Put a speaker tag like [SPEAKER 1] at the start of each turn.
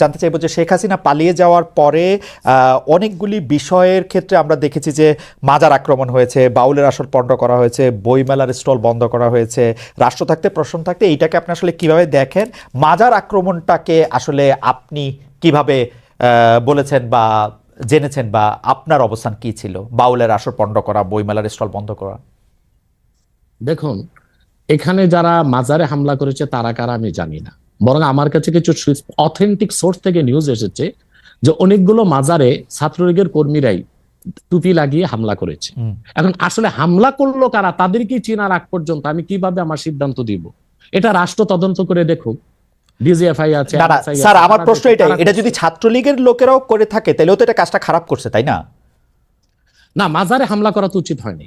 [SPEAKER 1] জানতে চাইব যে শেখ হাসিনা পালিয়ে যাওয়ার পরে অনেকগুলি বিষয়ের ক্ষেত্রে আমরা দেখেছি যে মাজার আক্রমণ হয়েছে, বাউলের আসর পণ্ড করা হয়েছে, বইমেলার স্টল বন্ধ করা হয়েছে, রাষ্ট্র থাকতে প্রশ্ন থাকতে, এইটাকে আপনি আসলে কীভাবে দেখেন? মাজার আক্রমণটাকে আসলে আপনি কীভাবে বলেছেন বা জেনেছেন বা আপনার অবস্থান কি ছিল? বাউলের আসর পণ্ড করা, বইমেলার স্টল বন্ধ করা।
[SPEAKER 2] দেখুন, এখানে যারা মাজারে হামলা করেছে, তারা কারা আমি জানি না। বরং আমার কাছে কিছু অথেন্টিক সোর্স থেকে নিউজ এসেছে যে অনেকগুলো মাজারে ছাত্রলীগের কর্মীরাই টুপি লাগিয়ে হামলা করেছে। এখন আসলে হামলা করল কারা তাদেরকে চেনার আগ পর্যন্ত আমি কীভাবে আমার সিদ্ধান্ত দিব? এটা রাষ্ট্র তদন্ত করে দেখুক। ডিজিএফআই আছে
[SPEAKER 1] স্যার আমার প্রশ্ন এটাই এটা যদি ছাত্রলীগের লোকেরাও করে থাকে তাহলেও তো এটা কাজটা খারাপ করছে তাই না?
[SPEAKER 2] না মাজারে হামলা করা তো উচিত হয়নি।